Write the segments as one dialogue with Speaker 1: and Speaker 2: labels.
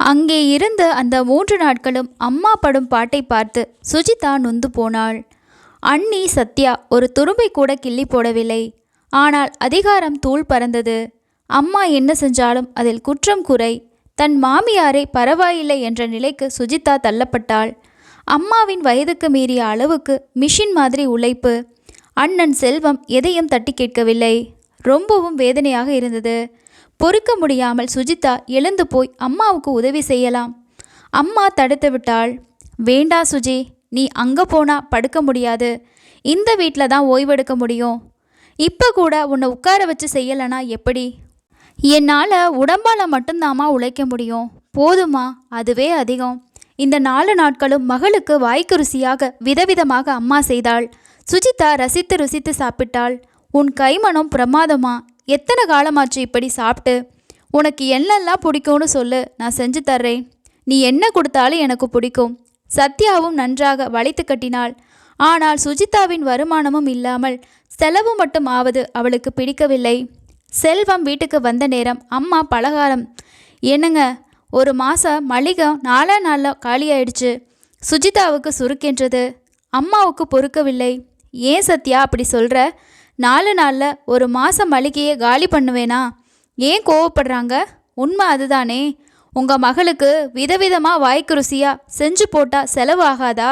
Speaker 1: அங்கே இருந்த அந்த மூன்று நாட்களும் அம்மா படும் பாட்டை பார்த்து சுஜிதா நொந்து போனாள். அண்ணி சத்யா ஒரு துரும்பை கூட கிள்ளி போடவில்லை. ஆனால் அதிகாரம் தூள் பறந்தது. அம்மா என்ன செஞ்சாலும் அதில் குற்றம் குறை. தன் மாமியாரை பரவாயில்லை என்ற நிலைக்கு சுஜிதா தள்ளப்பட்டாள். அம்மாவின் வயதுக்கு மீறிய அளவுக்கு மிஷின் மாதிரி உழைப்பு. அண்ணன் செல்வம் எதையும் தட்டி கேட்கவில்லை. ரொம்பவும் வேதனையாக இருந்தது. பொறுக்க முடியாமல் சுஜிதா எழுந்து போய் அம்மாவுக்கு உதவி செய்யலாம். அம்மா தடுத்து விட்டாள். வேண்டா சுஜி நீ அங்கே போனா படுக்க முடியாது. இந்த வீட்டில் தான் ஓய்வெடுக்க முடியும். இப்போ கூட உன்னை உட்கார வச்சு செய்யலைனா எப்படி? என்னால் உடம்பால் மட்டும்தாம்மா உழைக்க முடியும். போதுமா அதுவே அதிகம். இந்த நாலு நாட்களும் மகளுக்கு வாய்க்கு ருசியாக விதவிதமாக அம்மா செய்தாள். சுஜிதா ரசித்து ருசித்து சாப்பிட்டாள். உன் கைமனம் பிரமாதமா எத்தனை காலமாச்சு இப்படி சாப்பிட்டு? உனக்கு என்னெல்லாம் பிடிக்கும்னு சொல்லு நான் செஞ்சு தர்றேன். நீ என்ன கொடுத்தாலும் எனக்கு பிடிக்கும். சத்யாவும் நன்றாக வளைத்து கட்டினாள். ஆனால் சுஜிதாவின் வருமானமும் இல்லாமல் செலவு மட்டும் ஆவது அவளுக்கு பிடிக்கவில்லை. செல்வம் வீட்டுக்கு வந்த நேரம் அம்மா பலகாரம். என்னங்க ஒரு மாதம் மளிகை நாலா நாளில் காலியாயிடுச்சு. சுஜிதாவுக்கு சுருக்கென்றது. அம்மாவுக்கு பொறுக்கவில்லை. ஏன் சத்யா அப்படி சொல்கிற நாலு நாளில் ஒரு மாதம் மளிகையை காலி பண்ணுவேனா? ஏன் கோவப்படுறாங்க? உண்மை அதுதானே. உங்கள் மகளுக்கு விதவிதமாக வாய்க்கு ருசியாக செஞ்சு போட்டால் செலவு ஆகாதா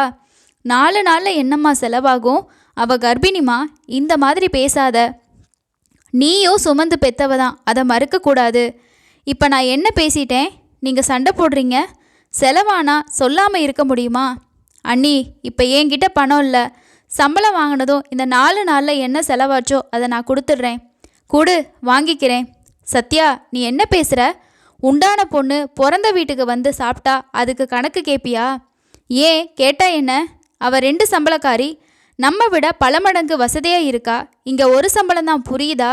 Speaker 1: நாலு நாளில் என்னம்மா செலவாகும்? அவள் கர்ப்பிணிமா இந்த மாதிரி பேசாத. நீயும் சுமந்து பெத்தவ தான் அதை மறுக்கக்கூடாது இப்போ நான் என்ன பேசிட்டேன்? நீங்கள் சண்டை போடுறீங்க? செலவானா? சொல்லாமல் இருக்க முடியுமா? அண்ணி இப்போ என்கிட்ட பணம் இல்லை. சம்பளம் வாங்கினதும் இந்த நாலு நாளில் என்ன செலவாச்சோ அதை நான் கொடுத்துட்றேன். கொடு வாங்கிக்கிறேன். சத்யா நீ என்ன பேசுகிற உண்டான பொண்ணு பிறந்த வீட்டுக்கு வந்து சாப்பிட்டா அதுக்கு கணக்கு கேட்பியா ஏன்? கேட்டா என்ன? அவ ரெண்டு சம்பளக்காரி. நம்ம விட பல மடங்கு வசதியாக இருக்கா? இங்கே ஒரு சம்பளம் தான் புரியுதா?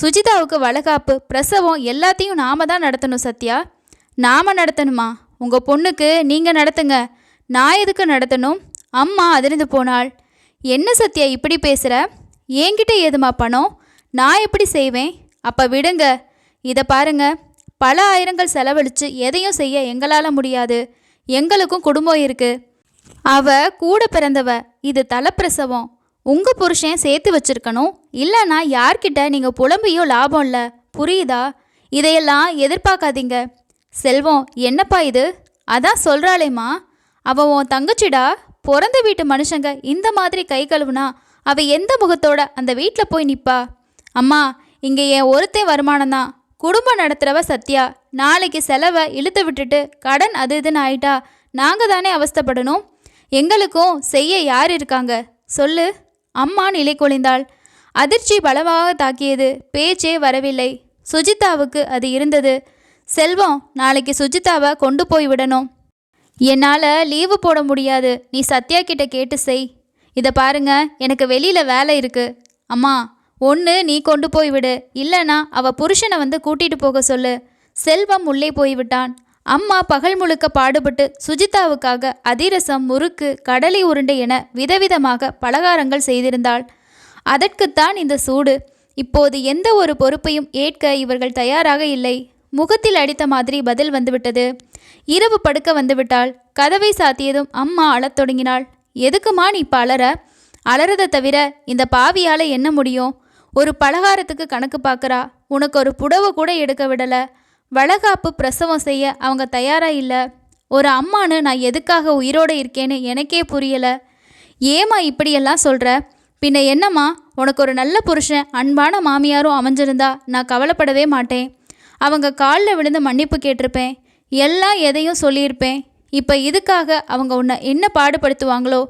Speaker 1: சுஜிதாவுக்கு வளகாப்பு பிரசவம் எல்லாத்தையும் நாம தான் நடத்தணும் சத்யா. நாம நடத்தணுமா? உங்கள் பொண்ணுக்கு நீங்கள் நடத்துங்க. நான் எதுக்கு நடத்தணும்? அம்மா அதிர்ந்து போனாள். என்ன சத்யா இப்படி பேசுகிற என்கிட்ட ஏதுமா பணம்? நான் எப்படி செய்வேன்? அப்போ விடுங்க. இதை பாருங்க. பல ஆயிரங்கள் செலவழித்து எதையும் செய்ய எங்களால் முடியாது. எங்களுக்கும் குடும்பம் இருக்குது அவ கூட பிறந்தவ இது தலைப்பிரசவம். உங்கள் புருஷன் சேர்த்து வச்சிருக்கணும். இல்லைன்னா யார்கிட்ட நீங்கள் புலம்பியோ லாபம் இல்லை. புரியுதா? இதையெல்லாம் எதிர்பார்க்காதீங்க. செல்வம் என்னப்பா இது? அதான் சொல்கிறாளேம்மா அவன் உன் தங்கச்சிடா? பிறந்த வீட்டு மனுஷங்க இந்த மாதிரி கை கழுவுனா அவ எந்த முகத்தோட அந்த வீட்டில் போய் நிற்பா அம்மா இங்கே என் ஒருத்தன் வருமானம் தான். குடும்பம் நடத்துகிறவ சத்யா நாளைக்கு செலவை இழுத்து விட்டுட்டு கடன் அது இதுன்னு ஆயிட்டா நாங்கள் தானே அவஸ்தப்படணும்? எங்களுக்கும் செய்ய யார் இருக்காங்க? சொல்லு. அம்மா நிலை கொழிந்தாள். அதிர்ச்சி பலமாக தாக்கியது. பேச்சே வரவில்லை. சுஜிதாவுக்கு அது இருந்தது. செல்வம் நாளைக்கு சுஜிதாவை கொண்டு போய் விடணும். என்னால் லீவு போட முடியாது. நீ சத்யா கிட்ட கேட்டு செய். இதை பாருங்க எனக்கு வெளியில் வேலை இருக்கு. அம்மா ஒன்று நீ கொண்டு போய் விடு. இல்லைனா அவ புருஷனை வந்து கூட்டிட்டு போக சொல்லு. செல்வம் உள்ளே போய்விட்டான் அம்மா பகல் முழுக்க பாடுபட்டு சுஜிதாவுக்காக அதிரசம் முறுக்கு கடலை உருண்டை என விதவிதமாக பலகாரங்கள் செய்திருந்தாள். அதற்குத்தான் இந்த சூடு. இப்போது எந்த ஒரு பொறுப்பையும் ஏற்க இவர்கள் தயாராக இல்லை. முகத்தில் அடித்த மாதிரி பதில் வந்துவிட்டது. இரவு படுக்க வந்துவிட்டாள். கதவை சாத்தியதும் அம்மா அழத் தொடங்கினாள். எதுக்குமா நீ இப்போ அலற? அலறதை தவிர இந்த பாவியால் என்ன முடியும்? ஒரு பலகாரத்துக்கு கணக்கு பார்க்குறா உனக்கு ஒரு புடவை கூட எடுக்க விடலை. வளகாப்பு பிரசவம் செய்ய அவங்க தயாரா இல்லை. ஒரு அம்மானு நான் எதுக்காக உயிரோடு இருக்கேன்னு எனக்கே புரியலை. ஏமா இப்படியெல்லாம் சொல்கிற பின்ன என்னம்மா? உனக்கு ஒரு நல்ல புருஷன் அன்பான மாமியாரும் அமைஞ்சிருந்தா நான் கவலைப்படவே மாட்டேன். அவங்க காலில் விழுந்து மன்னிப்பு கேட்டிருப்பேன். எல்லாம் எதையும் சொல்லியிருப்பேன். இப்போ இதுக்காக அவங்க உன்னை என்ன பாடுபடுத்துவாங்களோ?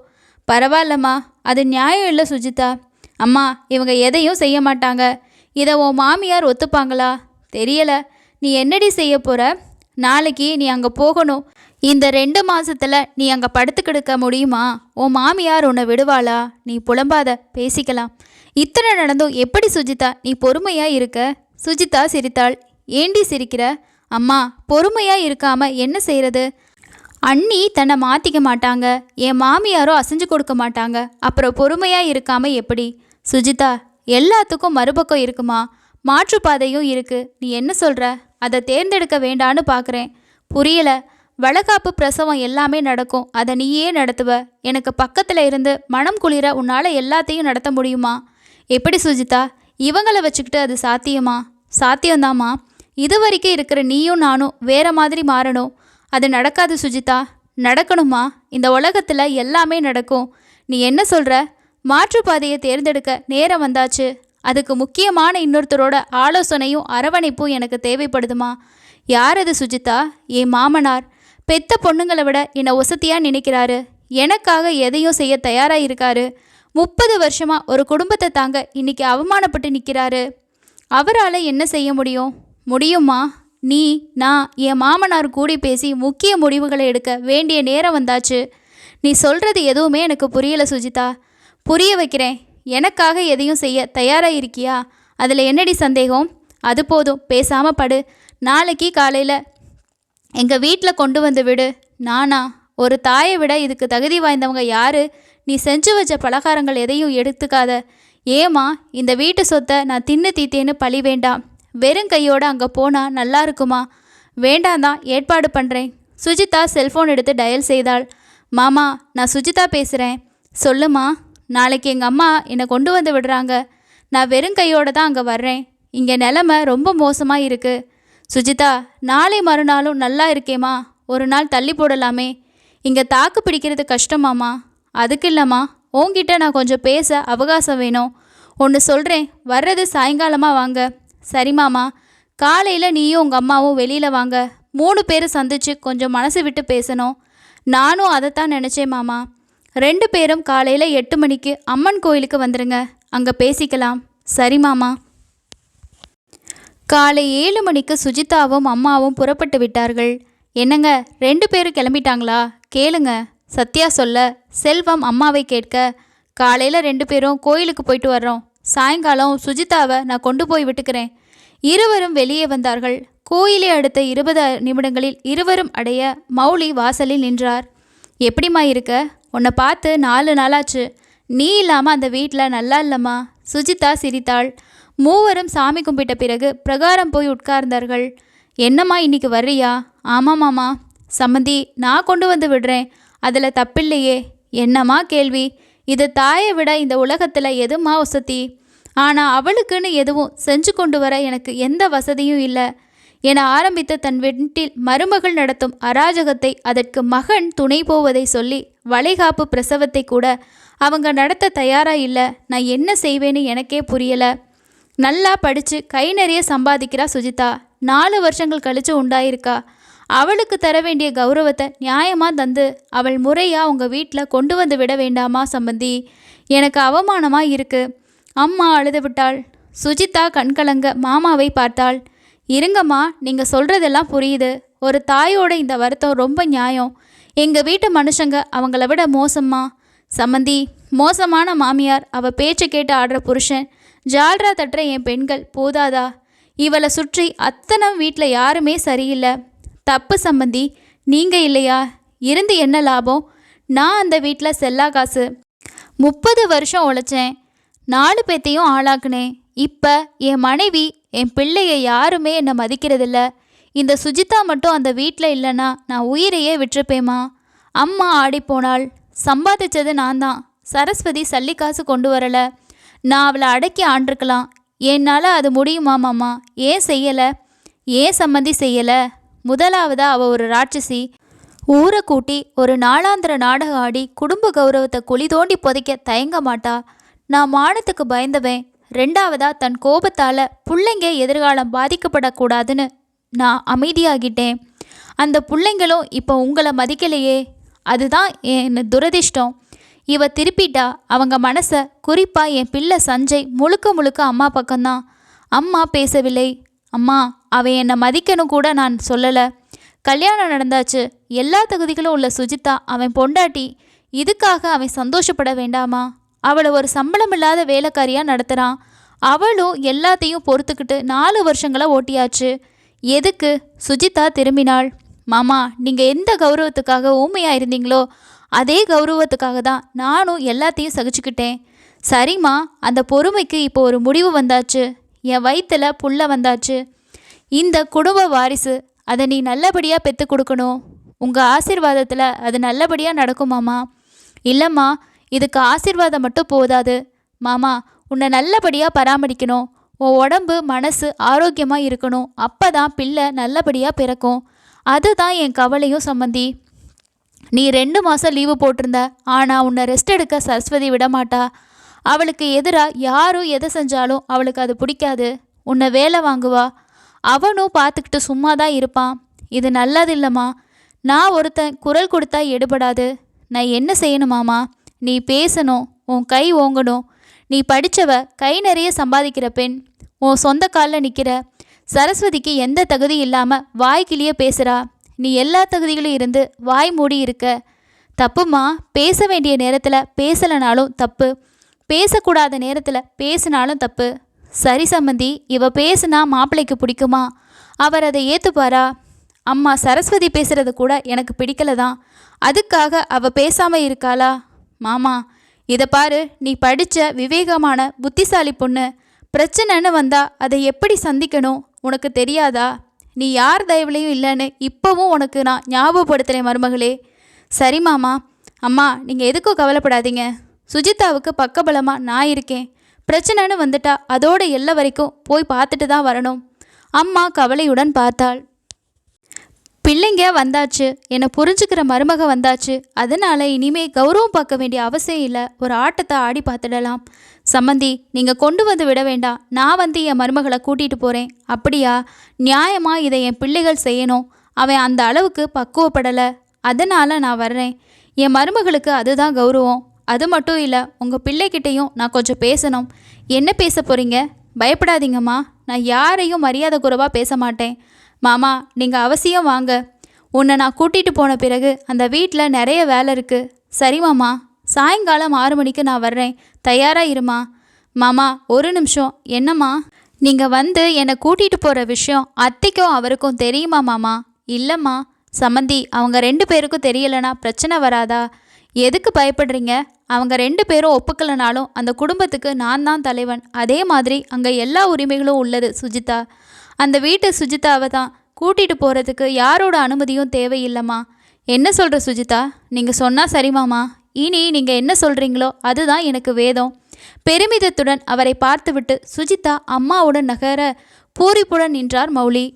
Speaker 1: பரவாயில்லம்மா அது நியாயம் இல்லை சுஜிதா. அம்மா இவங்க எதையும் செய்ய மாட்டாங்க. இதை உன் மாமியார் ஒத்துப்பாங்களா? தெரியலை. நீ என்னடி செய்ய போகிற நாளைக்கு நீ அங்கே போகணும். இந்த ரெண்டு மாதத்தில் நீ அங்கே படுத்து முடியுமா? உன் மாமியார் உன்னை விடுவாளா? நீ புலம்பாத பேசிக்கலாம். இத்தனை நடந்தும் எப்படி சுஜிதா நீ பொறுமையாக இருக்க? சுஜிதா சிரித்தாள். ஏண்டி சிரிக்கிற? அம்மா பொறுமையாக இருக்காமல் என்ன செய்கிறது அண்ணி தன்னை மாற்றிக்க மாட்டாங்க. என் மாமியாரோ அசைஞ்சு கொடுக்க மாட்டாங்க. அப்புறம் பொறுமையாக இருக்காமல் எப்படி? சுஜிதா எல்லாத்துக்கும் மறுபக்கம் இருக்குமா? மாற்றுப்பாதையும் இருக்குது நீ என்ன சொல்கிற அதை தேர்ந்தெடுக்க வேண்டான்னு பார்க்குறேன் புரியலை. வளகாப்பு பிரசவம் எல்லாமே நடக்கும். அதை நீயே நடத்துவ. எனக்கு பக்கத்தில் இருந்து மனம் குளிர உன்னால் எல்லாத்தையும் நடத்த முடியுமா? எப்படி சுஜிதா? இவங்களை வச்சுக்கிட்டு அது சாத்தியமா? சாத்தியம்தாம்மா. இது வரைக்கும் இருக்கிற நீயும் நானும் வேற மாதிரி மாறணும். அது நடக்காது சுஜிதா. நடக்கணுமா? இந்த உலகத்தில் எல்லாமே நடக்கும். நீ என்ன சொல்கிற மாற்றுப்பாதையை தேர்ந்தெடுக்க நேரம் வந்தாச்சு. அதுக்கு முக்கியமான இன்னொருத்தரோட ஆலோசனையும் அரவணைப்பும் எனக்கு தேவைப்படுதுமா? யார் அது சுஜிதா? என் மாமனார். பெத்த பொண்ணுங்களை விட என்னை ஒசத்தியாக நினைக்கிறாரு. எனக்காக எதையும் செய்ய தயாராக இருக்காரு. முப்பது வருஷமாக ஒரு குடும்பத்தை தாங்க இன்னைக்கு அவமானப்பட்டு நிற்கிறாரு அவரால் என்ன செய்ய முடியும்? முடியுமா? நீ நான் என் மாமனார் கூடி பேசி முக்கிய முடிவுகளை எடுக்க வேண்டிய நேரம் வந்தாச்சு. நீ சொல்கிறது எதுவுமே எனக்கு புரியலை சுஜிதா. புரிய வைக்கிறேன். எனக்காக எதையும் செய்ய தயாராக இருக்கியா அதில் என்னடி சந்தேகம்? அது போதும். பேசாமல் படு. நாளைக்கு காலையில் எங்கள் வீட்டில் கொண்டு வந்து விடு. நானா? ஒரு தாயை விட இதுக்கு தகுதி வாய்ந்தவங்க யாரு? நீ செஞ்சு வச்ச பலகாரங்கள் எதையும் எடுத்துக்காத. ஏமா இந்த வீட்டு சொத்தை நான் தின்னு தீத்தேன்னு பழி வேண்டாம். வெறும் கையோடு அங்கே போனால் நல்லா இருக்குமா? வேண்டாம் தான் ஏற்பாடு பண்ணுறேன் சுஜிதா செல்ஃபோன் எடுத்து டயல் செய்தாள். மாமா நான் சுஜிதா பேசுகிறேன் சொல்லுமா? நாளைக்கு எங்கள் அம்மா என்னை கொண்டு வந்து விடுறாங்க. நான் வெறும் கையோடு தான் அங்கே வர்றேன். இங்கே நிலமை ரொம்ப மோசமாக இருக்குது சுஜிதா நாளை மறுநாளும் நல்லா இருக்கேம்மா. ஒரு நாள் தள்ளி போடலாமே. இங்கே தாக்கு பிடிக்கிறது கஷ்டமாம்மா அதுக்கு இல்லைம்மா. உங்ககிட்ட நான் கொஞ்சம் பேச அவகாசம் வேணும். ஒன்று சொல்கிறேன் வர்றது சாயங்காலமாக வாங்க. சரிம்மாம்மா காலையில் நீயும் உங்கள் அம்மாவும் வெளியில் வாங்க. மூணு பேரும் சந்திச்சு கொஞ்சம் மனசு விட்டு பேசணும். நானும் அதைத்தான் நினச்சேன் மாமா. ரெண்டு பேரும் காலையில் எட்டு மணிக்கு அம்மன் கோயிலுக்கு வந்துடுங்க அங்கே பேசிக்கலாம். சரி மாமா. காலை ஏழு மணிக்கு சுஜிதாவும் அம்மாவும் புறப்பட்டு விட்டார்கள். என்னங்க ரெண்டு பேரும் கிளம்பிட்டாங்களா? கேளுங்க. சத்யா சொல்ல செல்வம் அம்மாவை கேட்க காலையில் ரெண்டு பேரும் கோயிலுக்கு போயிட்டு வர்றோம். சாயங்காலம் சுஜிதாவை நான் கொண்டு போய் விட்டுக்கிறேன். இருவரும் வெளியே வந்தார்கள். கோயிலை அடுத்த இருபது நிமிடங்களில் இருவரும் அடைய மௌலி வாசலில் நின்றார். எப்படிம்மா இருக்க? உன்னை பார்த்து நாலு நாளாச்சு. நீ இல்லாமல் அந்த வீட்டில் நல்லா இல்லைம்மா. சுஜிதா சிரித்தாள். மூவரும் சாமி கும்பிட்ட பிறகு பிரகாரம் போய் உட்கார்ந்தார்கள். என்னம்மா இன்னைக்கு வர்றியா? ஆமாமாம்மா சம்மந்தி நான் கொண்டு வந்து விடுறேன். அதில் தப்பில்லையே. என்னம்மா கேள்வி? இது தாயை விட இந்த உலகத்தில் எதுமா வசதி ஆனால் அவளுக்குன்னு எதுவும் செஞ்சு கொண்டு வர எனக்கு எந்த வசதியும் இல்லை. என ஆரம்பித்த தன் வீட்டில் மருமகள் நடத்தும் அராஜகத்தை அதற்கு மகன் துணை போவதை சொல்லி வளைகாப்பு பிரசவத்தை கூட அவங்க நடத்த தயாராக இல்லை. நான் என்ன செய்வேன்னு எனக்கே புரியலை. நல்லா படித்து கை நிறைய சம்பாதிக்கிறா சுஜிதா. நாலு வருஷங்கள் கழிச்சு உண்டாயிருக்கா. அவளுக்கு தர வேண்டிய கௌரவத்தை நியாயமாக தந்து அவள் முறையாக உங்கள் வீட்டில் கொண்டு வந்து விட வேண்டாமா சம்பந்தி? எனக்கு அவமானமாக இருக்கு. அம்மா அழுது விட்டாள். சுஜிதா கண்கலங்க மாமாவை பார்த்தாள். இருங்கம்மா நீங்கள் சொல்கிறதெல்லாம் புரியுது. ஒரு தாயோட இந்த வருத்தம் ரொம்ப நியாயம். எங்கள் வீட்டு மனுஷங்க அவங்கள விட மோசம்மா. சம்மந்தி மோசமான மாமியார் அவள் பேச்சை கேட்டு ஆடுற புருஷன். ஜால்ரா தட்டுற என் பெண்கள் போதாதா? இவளை சுற்றி அத்தனை வீட்டில் யாருமே சரியில்லை. தப்பு சம்பந்தி நீங்கள் இல்லையா? இருந்து என்ன லாபம்? நான் அந்த வீட்டில் செல்லா காசு. முப்பது வருஷம் உழைச்சேன். நாலு பேத்தையும் ஆளாக்குனேன். இப்போ என் மனைவி என் பிள்ளைய யாருமே என்னை மதிக்கிறதில்ல. இந்த சுஜிதா மட்டும் அந்த வீட்டில் இல்லைன்னா நான் உயிரையே விட்டுருப்பேம்மா. அம்மா ஆடிப்போனாள் சம்பாதிச்சது நான் தான். சரஸ்வதி சல்லி காசு கொண்டு வரலை. நான் அவளை அடக்கி ஆண்டிருக்கலாம். என்னால் அது முடியுமா மாமா ஏன் செய்யலை? ஏன் சம்மந்தி செய்யலை? முதலாவதா அவள் ஒரு ராட்சசி. ஊரை கூட்டி ஒரு நாளாந்திர நாடகம் ஆடி குடும்ப கௌரவத்தை குழி தோண்டி புதைக்க தயங்க மாட்டா. நான் மானத்துக்கு பயந்தவன். ரெண்டாவதா தன் கோபத்தால் பிள்ளைங்க எதிர்காலம் பாதிக்கப்படக்கூடாதுன்னு நான் அமைதியாகிட்டேன். அந்த பிள்ளைங்களும் இப்போ உங்களை மதிக்கலையே. அதுதான் என் துரதிர்ஷ்டம். இவ திருப்பிட்டா அவங்க மனசை குறிப்பாக என் பிள்ளை சஞ்சய் முழுக்க முழுக்க அம்மா பக்கம்தான். அம்மா பேசவில்லை. அம்மா அவன் என்னை மதிக்கணும் கூட நான் சொல்லலை. கல்யாணம் நடந்தாச்சு. எல்லா தகுதிகளும் உள்ள சுஜிதா அவன் பொண்டாட்டி இதுக்காக அவன் சந்தோஷப்பட வேண்டாமா? அவளை ஒரு சம்பளம் இல்லாத வேலைக்காரியாக நடத்துகிறான் அவளும் எல்லாத்தையும் பொறுத்துக்கிட்டு நாலு வருஷங்களாக ஓட்டியாச்சு. எதுக்கு? சுஜிதா திரும்பினாள். மாமா நீங்கள் எந்த கௌரவத்துக்காக ஊமையாக இருந்தீங்களோ அதே கௌரவத்துக்காக தான் நானும் எல்லாத்தையும் சகிச்சுக்கிட்டேன். சரிம்மா அந்த பொறுமைக்கு இப்போ ஒரு முடிவு வந்தாச்சு. என் வயிற்றுல புள்ள வந்தாச்சு. இந்த குடும்ப வாரிசு அதை நீ நல்லபடியாக பெற்று கொடுக்கணும். உங்கள் ஆசிர்வாதத்தில் அது நல்லபடியாக நடக்குமாமா இல்லைம்மா இதுக்கு ஆசிர்வாதம் மட்டும் போதாது. மாமா உன்னை நல்லபடியாக பராமரிக்கணும். உன் உடம்பு மனசு ஆரோக்கியமாக இருக்கணும். அப்போ தான் பிள்ளை நல்லபடியாக பிறக்கும். அதுதான் என் கவலையும் சம்மந்தி நீ ரெண்டு மாதம் லீவு போட்டிருந்த ஆனால் உன்னை ரெஸ்ட் எடுக்க சரஸ்வதி விடமாட்டா. அவளுக்கு எதிராக யாரும் எதை செஞ்சாலும் அவளுக்கு அது பிடிக்காது. உன்னை வேலை வாங்குவா. அவனும் பார்த்துக்கிட்டு சும்மா தான் இருப்பான். இது நல்லது இல்லைம்மா நான் ஒருத்தன் குரல் கொடுத்தா எடுபடாது. நான் என்ன செய்யணுமாமா நீ பேசணும் உன் கை ஓங்கணும். நீ படித்தவ கை நிறைய சம்பாதிக்கிற பெண். உன் சொந்த காலில் நிற்கிற சரஸ்வதிக்கு எந்த தகுதி இல்லாமல் வாய்க்கிலேயே பேசுகிறா நீ எல்லா தகுதிகளும் இருந்து வாய் மூடி இருக்க. தப்புமா பேச வேண்டிய நேரத்தில் பேசலைனாலும் தப்பு. பேசக்கூடாத நேரத்தில் பேசினாலும் தப்பு. சரி சம்மந்தி இவ பேசுனா மாப்பிள்ளைக்கு பிடிக்குமா? அவர் அதை ஏற்றுப்பாரா அம்மா சரஸ்வதி பேசுறது கூட எனக்கு பிடிக்கல தான் அதுக்காக அவ பேசாமல் இருக்காளா? மாமா இதை பாரு நீ படித்த விவேகமான புத்திசாலி பொண்ணு. பிரச்சனைன்னு வந்தா அதை எப்படி சந்திக்கணும்? உனக்கு தெரியாதா? நீ யார் தயவுலையும் இல்லைன்னு இப்போவும் உனக்கு நான் ஞாபகப்படுத்துகிறேன் மருமகளே. சரி மாமா அம்மா நீங்கள் எதுக்கும் கவலைப்படாதீங்க. சுஜிதாவுக்கு பக்கபலமாக நான் இருக்கேன். பிரச்சனைன்னு வந்துட்டா அதோட எல்லை வரைக்கும் போய் பார்த்துட்டு தான் வரணும். அம்மா கவலையுடன் பார்த்தாள். பிள்ளைங்க வந்தாச்சு என்னை புரிஞ்சுக்கிற மருமக வந்தாச்சு. அதனால இனிமே கௌரவம் பார்க்க வேண்டிய அவசியம் இல்லை. ஒரு ஆட்டத்தை ஆடி பார்த்துடலாம். சம்மந்தி நீங்கள் கொண்டு வந்து விட வேண்டாம். நான் வந்து என் மருமகளை கூட்டிகிட்டு போகிறேன் அப்படியா? நியாயமாக இதை என் பிள்ளைகள் செய்யணும். அவன் அந்த அளவுக்கு பக்குவப்படலை. அதனால் நான் வர்றேன். என் மருமகளுக்கு அதுதான் கௌரவம். அது மட்டும் இல்லை உங்கள் பிள்ளைகிட்டையும் நான் கொஞ்சம் பேசணும். என்ன பேச போகிறீங்க பயப்படாதீங்கம்மா. நான் யாரையும் மரியாதை குறைவாக பேச மாட்டேன். மாமா நீங்கள் அவசியம் வாங்க. உன்னை நான் கூட்டிகிட்டு போன பிறகு அந்த வீட்டில் நிறைய வேலை இருக்குது சரி மாமா சாயங்காலம் ஆறு மணிக்கு நான் வர்றேன். தயாராக இருமா? மாமா ஒரு நிமிஷம். என்னம்மா? நீங்கள் வந்து என்னை கூட்டிகிட்டு போகிற விஷயம் அத்தைக்கும் அவருக்கும் தெரியுமா மாமா? இல்லைம்மா. சம்மந்தி அவங்க ரெண்டு பேருக்கும் தெரியலனா பிரச்சனை வராதா? எதுக்கு பயப்படுறீங்க? அவங்க ரெண்டு பேரும் ஒப்புக்கலனாலும் அந்த குடும்பத்துக்கு நான் தான் தலைவன். அதே மாதிரி அங்கே எல்லா உரிமைகளும் உள்ளது சுஜிதா. அந்த வீட்டு சுஜிதாவை தான் கூட்டிகிட்டு போகிறதுக்கு யாரோட அனுமதியும் தேவையில்லைம்மா. என்ன சொல்கிற சுஜிதா? நீங்கள் சொன்னால் சரிமாமா இனி நீங்கள் என்ன சொல்கிறீங்களோ அதுதான் எனக்கு வேதம். பெருமிதத்துடன் அவரை பார்த்துவிட்டு சுஜிதா அம்மாவுடன் நகர பூரிப்புடன் நின்றார் மௌலி.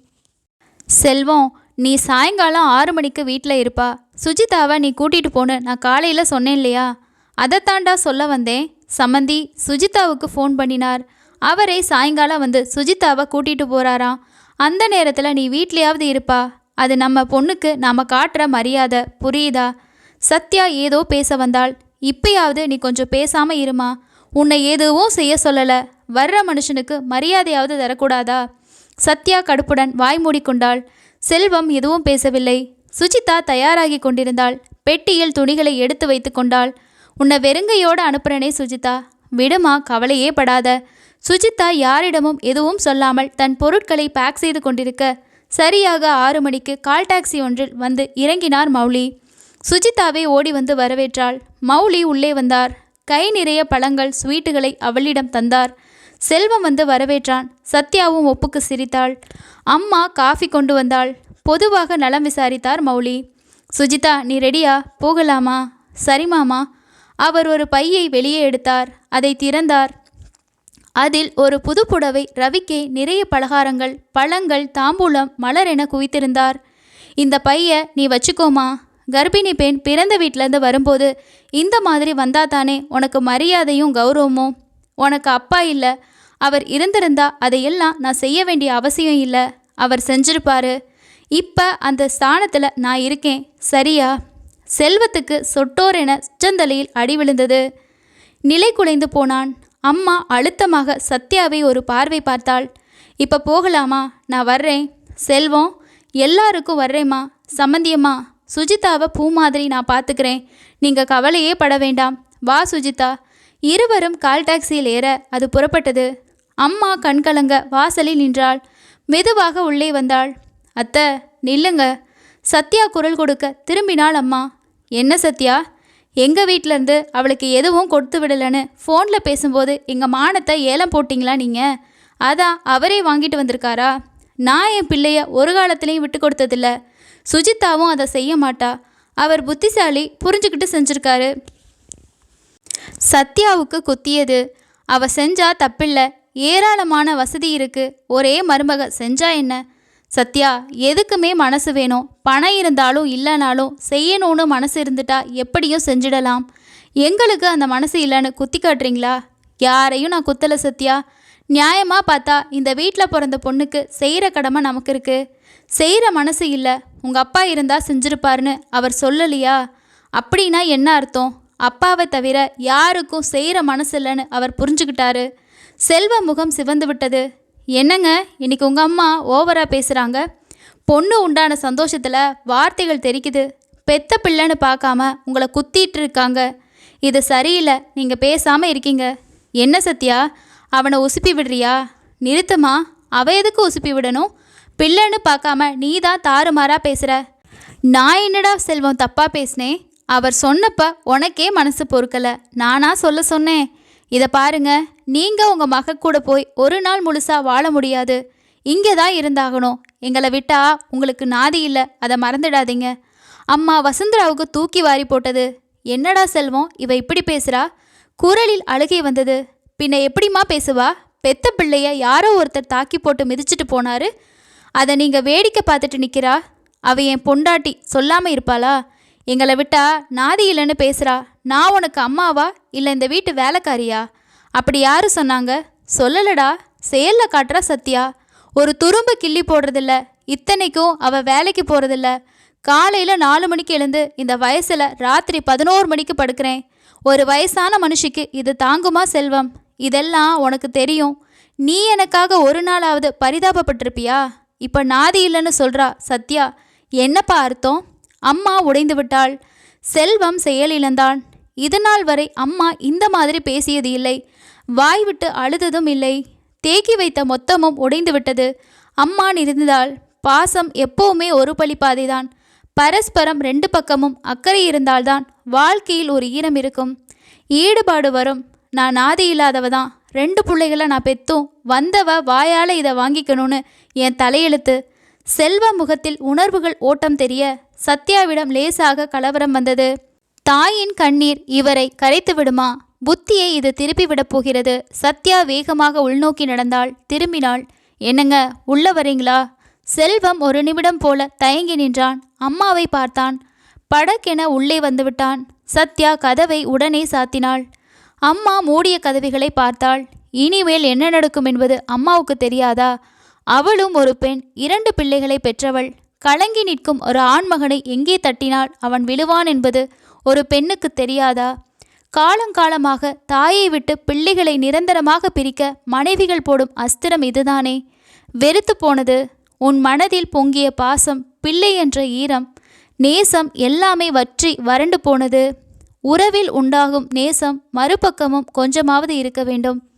Speaker 1: செல்வம் நீ சாயங்காலம் ஆறு மணிக்கு வீட்டில் இருப்பா. சுஜிதாவை நீ கூட்டிகிட்டு போன்னு நான் காலையில் சொன்னேன் இல்லையா? அதைத்தாண்டா சொல்ல வந்தேன். சம்மந்தி சுஜிதாவுக்கு ஃபோன் பண்ணினார். அவரே சாயங்காலம் வந்து சுஜிதாவை கூட்டிகிட்டு போகிறாராம் அந்த நேரத்தில் நீ வீட்லேயாவது இருப்பா. அது நம்ம பொண்ணுக்கு நாம் காட்டுற மரியாதை புரியுதா? சத்யா ஏதோ பேச வந்தாள். இப்பயாவது நீ கொஞ்சம் பேசாமல் இருமா? உன்னை எதுவும் செய்ய சொல்லலை. வர்ற மனுஷனுக்கு மரியாதையாவது தரக்கூடாதா? சத்யா கடுப்புடன் வாய் மூடிக்கொண்டாள். செல்வம் எதுவும் பேசவில்லை. சுஜிதா தயாராகி கொண்டிருந்தாள் பெட்டியில் துணிகளை எடுத்து வைத்து கொண்டாள். உன்னை வெறுங்கையோடு அனுப்புறனே சுஜிதா. விடுமா கவலையே படாத. சுஜிதா யாரிடமும் எதுவும் சொல்லாமல் தன் பொருட்களை பேக் செய்து கொண்டிருக்க சரியாக ஆறு மணிக்கு கால் டாக்ஸி ஒன்றில் வந்து இறங்கினார் மௌலி. சுஜிதாவை ஓடி வந்து வரவேற்றாள். மௌலி உள்ளே வந்தார். கை நிறைய பழங்கள் ஸ்வீட்டுகளை அவளிடம் தந்தார். செல்வம் வந்து வரவேற்றான். சத்யாவும் ஒப்புக்கு சிரித்தாள். அம்மா காஃபி கொண்டு வந்தாள். பொதுவாக நலம் விசாரித்தார் மௌலி. சுஜிதா நீ ரெடியா? போகலாமா? சரி மாமா. அவர் ஒரு பையை வெளியே எடுத்தார். அதை திறந்தார். அதில் ஒரு புது புடவை ரவிக்கே நிறைய பலகாரங்கள் பழங்கள் தாம்பூலம் மலர் என குவித்திருந்தார். இந்த பைய நீ வச்சுக்கோமா? கர்ப்பிணி பெண் பிறந்த வீட்டிலேருந்து வரும்போது இந்த மாதிரி வந்தா தானே உனக்கு மரியாதையும் கௌரவமும்? உனக்கு அப்பா இல்லை. அவர் இருந்திருந்தா அதையெல்லாம் நான் செய்ய வேண்டிய அவசியம் இல்லை. அவர் செஞ்சிருப்பாரு. இப்போ அந்த ஸ்தானத்தில் நான் இருக்கேன். சரியா? செல்வத்துக்கு சொட்டோர் என உச்சந்தலையில் அடி விழுந்தது. நிலை குலைந்து போனான். அம்மா அழுத்தமாக சத்யாவை ஒரு பார்வை பார்த்தாள். இப்போ போகலாமா? நான் வர்றேன். செல்வம் எல்லாருக்கும் வர்றேம்மா. சம்மந்தியம்மா சுஜிதாவை பூ மாதிரி நான் பார்த்துக்கிறேன் நீங்கள் கவலையே பட வேண்டாம். வா சுஜிதா. இருவரும் கால் டாக்ஸியில் ஏற அது புறப்பட்டது. அம்மா கண்கலங்க வாசலில் நின்றாள். மெதுவாக உள்ளே வந்தாள். அத்தை நில்லுங்க. சத்யா குரல் கொடுக்க திரும்பினாள் அம்மா. என்ன சத்யா? எங்கள் வீட்டிலேருந்து அவளுக்கு எதுவும் கொடுத்து விடலைன்னு ஃபோனில் பேசும்போது எங்கள் மானத்தை ஏலம் போட்டிங்களா நீங்கள் அதான் அவரே வாங்கிட்டு வந்திருக்காரா? நான் என் பிள்ளைய ஒரு காலத்துலேயும் விட்டு கொடுத்ததில்ல. சுஜிதாவும் அதை செய்ய மாட்டா. அவர் புத்திசாலி புரிஞ்சுக்கிட்டு செஞ்சுருக்காரு. சத்யாவுக்கு குத்தியது. அவ செஞ்சா தப்பில்லை. ஏராளமான வசதி இருக்கு. ஒரே மருமக செஞ்சா என்ன? சத்யா எதுக்குமே மனசு வேணும். பணம் இருந்தாலும் இல்லைனாலும் செய்யணும்னு மனசு இருந்துட்டா எப்படியும் செஞ்சிடலாம். எங்களுக்கு அந்த மனசு இல்லைன்னு குத்தி காட்டுறீங்களா? யாரையும் நான் குத்தலை சத்யா. நியாயமாக பார்த்தா இந்த வீட்டில் பிறந்த பொண்ணுக்கு செய்கிற கடமை நமக்கு இருக்கு. செய்கிற மனசு இல்லை. உங்கள் அப்பா இருந்தால் செஞ்சிருப்பாருன்னு அவர் சொல்லலையா? அப்படின்னா என்ன அர்த்தம்? அப்பாவை தவிர யாருக்கும் செய்கிற மனசு இல்லைன்னு அவர் புரிஞ்சுக்கிட்டாரு. செல்வ முகம் சிவந்து விட்டது. என்னங்க இன்னைக்கு உங்கள் அம்மா ஓவராக பேசுகிறாங்க பொண்ணு உண்டான சந்தோஷத்தில் வார்த்தைகள் தெரிக்குது. பெத்த பிள்ளைன்னு பார்க்காம உங்களை குத்திட்டு இருக்காங்க. இது சரியில்லை நீங்கள் பேசாமல் இருக்கீங்க. என்ன சத்யா அவனை உசுப்பி விடுறியா? நிறுத்துமா? அவ எதுக்கு உசுப்பி விடணும்? பிள்ளைன்னு பார்க்காம நீ தான் தாறுமாறாக பேசுகிற நான் என்னடா செல்வம் தப்பாக பேசினேன்? அவர் சொன்னப்ப உனக்கே மனசு பொறுக்கல. நானா சொல்ல சொன்னேன். இதை பாருங்க நீங்கள் உங்கள் மக கூட போய் ஒரு நாள் முழுசாக வாழ முடியாது. இங்கே தான் இருந்தாகணும். எங்களை விட்டா உங்களுக்கு நாதி இல்லை அதை மறந்துடாதீங்க. அம்மா வசுந்தராவுக்கு தூக்கி வாரி போட்டது. என்னடா செல்வம் இவ இப்படி பேசுகிறா குரலில் அழுகை வந்தது. பின்ன எப்படிம்மா பேசுவா? பெத்த பிள்ளைய யாரோ ஒருத்தர் தாக்கி போட்டு மிதிச்சிட்டு போனாரு. அதை நீங்கள் வேடிக்கை பார்த்துட்டு நிற்கிறா அவ என் பொண்டாட்டி சொல்லாமல் இருப்பாளா? எங்களை விட்டா நாதி இல்லைன்னு பேசுகிறா நான் உனக்கு அம்மாவா? இல்லை இந்த வீட்டு வேலைக்காரியா? அப்படி யாரு சொன்னாங்க? சொல்லலடா. செயலில் காட்டுறா சத்யா. ஒரு துரும்பு கிள்ளி போடுறதில்ல. இத்தனைக்கும் அவள் வேலைக்கு போகிறதில்ல காலையில் நாலு மணிக்கு எழுந்து இந்த வயசில் ராத்திரி பதினோரு மணிக்கு படுக்கிறேன். ஒரு வயசான மனுஷிக்கு இது தாங்குமா செல்வம்? இதெல்லாம் உனக்கு தெரியும். நீ எனக்காக ஒரு நாளாவது பரிதாபப்பட்டிருப்பியா? இப்போ நாதி இல்லைன்னு சொல்கிறா சத்யா. என்னப்பா அர்த்தம்? அம்மா உடைந்து விட்டாள். செல்வம் செயலிழந்தான். இதுநாள் வரை அம்மா இந்த மாதிரி பேசியது இல்லை. வாய் விட்டு அழுததும் இல்லை. தேக்கி வைத்த மொத்தமும் உடைந்து விட்டது. அம்மா இருந்தால் பாசம் எப்பவுமே ஒரு பழிப்பாதைதான் பரஸ்பரம் ரெண்டு பக்கமும் அக்கறை இருந்தால்தான் வாழ்க்கையில் ஒரு ஈரம் இருக்கும். ஈடுபாடு வரும். நான் நாதி இல்லாதவ தான். ரெண்டு பிள்ளைகளை நான் பெத்தும் வந்தவ வாயால் இதை வாங்கிக்கணும்னு என் தலையெழுத்து. செல்வ முகத்தில் உணர்வுகள் ஓட்டம் தெரிய சத்யாவிடம் லேசாக கலவரம் வந்தது. தாயின் கண்ணீர் இவரை கரைத்து விடுமா? புத்தியை இது திருப்பி விடப் போகிறது. சத்யா வேகமாக உள்நோக்கி நடந்தாள். திரும்பினாள். என்னங்க உள்ள வரீங்களா? செல்வம் ஒரு நிமிடம் போல தயங்கி நின்றான். அம்மாவை பார்த்தான். படக்கென உள்ளே வந்துவிட்டான். சத்யா கதவை உடனே சாத்தினாள். அம்மா மூடிய கதவிகளை பார்த்தாள். இனிமேல் என்ன நடக்கும் என்பது அம்மாவுக்கு தெரியாதா? அவளும் ஒரு பெண். இரண்டு பிள்ளைகளை பெற்றவள். கலங்கி நிற்கும் ஒரு ஆண்மகனை எங்கே தட்டினால் அவன் விழுவான் என்பது ஒரு பெண்ணுக்கு தெரியாதா? காலங்காலமாக தாயை விட்டு பிள்ளைகளை நிரந்தரமாக பிரிக்க மனைவிகள் போடும் அஸ்திரம் இதுதானே? வெறுத்து போனது. உன் மனதில் பொங்கிய பாசம் பிள்ளை என்ற ஈரம் நேசம் எல்லாமே வற்றி வறண்டு போனது. உறவில் உண்டாகும் நேசம் மறுபக்கமும் கொஞ்சமாவது இருக்க வேண்டும்.